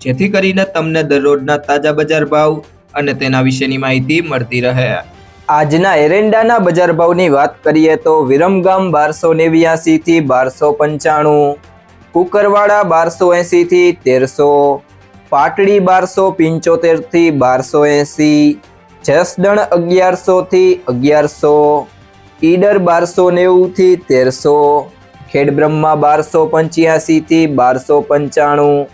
જેથી કરીને તમને દરરોજના તાજા બજાર ભાવ અને તેના વિશેની માહિતી મળતી રહે. આજના એરંડાના બજાર ભાવની વાત કરીએ તો વિરમગામ બારસો નેવ્યાસી થી બારસો પંચાણું, કુકરવાડા બારસો એંસીથી તેરસો, પાટડી બારસો પંચોતેરથી બારસો એંસી, જસદણ અગિયારસો થી અગિયારસો, ઈડર બારસો નેવું થી તેરસો, ખેડબ્રહ્મા બારસો પંચ્યાસી થી બારસો પંચાણું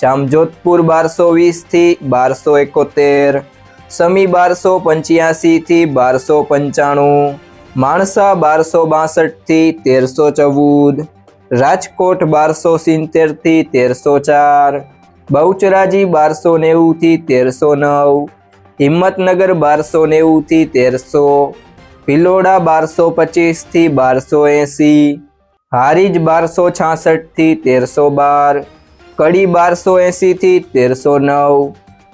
જામજોધપુર બારસો વીસથી બારસો એકોતેર, સમી બારસો પંચ્યાસી થી બારસો પંચાણું, માણસા બારસો બાસઠથી તેરસો ચૌદ, રાજકોટ બારસો સિત્તેરથી તેરસો ચાર, બહુચરાજી બારસો નેવુંથી તેરસો નવ, હિંમતનગર બારસો નેવુંથી તેરસો, ભિલોડા બારસો પચીસથી બારસો એંસી, હારીજ બારસો છાસઠથી તેરસો બાર કડી બારસો એંસીથી તેરસો નવ,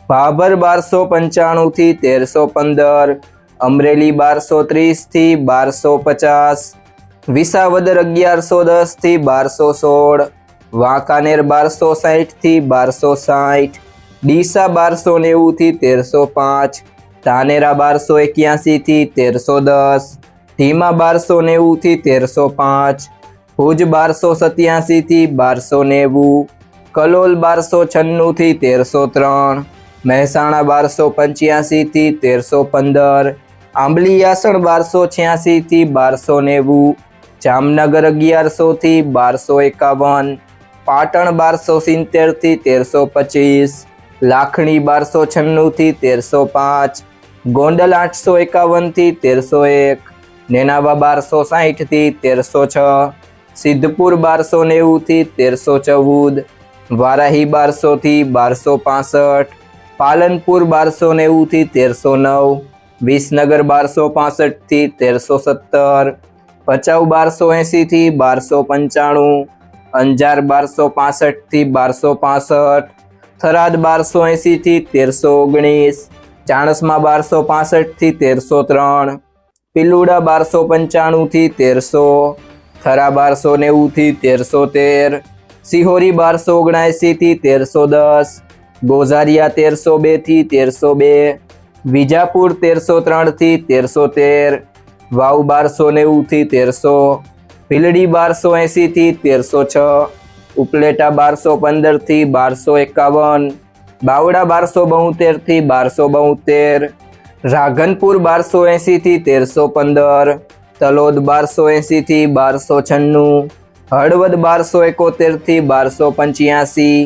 ભાભર બારસો પંચાણુંથી તેરસો પંદર, અમરેલી બારસો ત્રીસથી બારસો પચાસ, વિસાવદર અગિયારસો દસથી બારસો સોળ, વાંકાનેર બારસો સાહીઠથી બારસો સાઠ ડીસા બારસો નેવુંથી તેરસો પાંચ, ધાનેરા બારસો એક્યાસીથી તેરસો દસ, ધીમા બારસો નેવુંથી તેરસો પાંચ, ભુજ બારસો સત્યાસીથી બારસો નેવું કલોલ બારસો છન્નુંથી તેરસો ત્રણ, મહેસાણા બારસો પંચ્યાસીથી તેરસો પંદર આંબલીયાસણ બારસો છ્યાસીથી બારસો નેવું, જામનગર અગિયારસોથી બારસો એકાવન, પાટણ બારસો સિત્તેરથી તેરસો પચીસ, લાખણી બારસો છન્નુંથી તેરસો પાંચ, ગોંડલ આઠસો એકાવનથી તેરસો એક, નેનાવા બારસો સાહીઠથી તેરસો છ, સિદ્ધપુર બારસો નેવુંથી તેરસો ચૌદ વારાહી બારસોથી બારસો પાસઠ, પાલનપુર બારસો નેવુંથી તેરસો નવ, વિસનગર બારસો પાસઠથી તેરસો સત્તર, ભચાઉ બારસો એંસીથી બારસો પંચાણું, અંજાર બારસો પાસઠથી બારસો પાસઠ, થરાદ બારસો એંસીથી તેરસો ઓગણીસ, ચાણસમાં બારસો પાસઠથી તેરસો ત્રણ, પિલુડા બારસો પંચાણુંથી તેરસો, થરા બારસો નેવુંથી તેરસો તેર સિહોરી બારસો ઓગણએંસીથી તેરસો દસ, ગોઝારિયા તેરસો બેથી તેરસો બે, વિજાપુર તેરસો ત્રણથી તેરસો તેર, વાવ બારસો નેવુંથી તેરસો, ભીલડી બારસો એંસીથી તેરસો છ, ઉપલેટા બારસો પંદરથી બારસો એકાવન, બાવડા બારસો બોતેરથી બારસો બોતેર રાઘનપુર બારસો એંસીથી તેરસો પંદર, તલોદ બારસો એંસીથી બારસો છન્નું હળવદ બારસો એકોતેરથી બારસો પંચ્યાસી.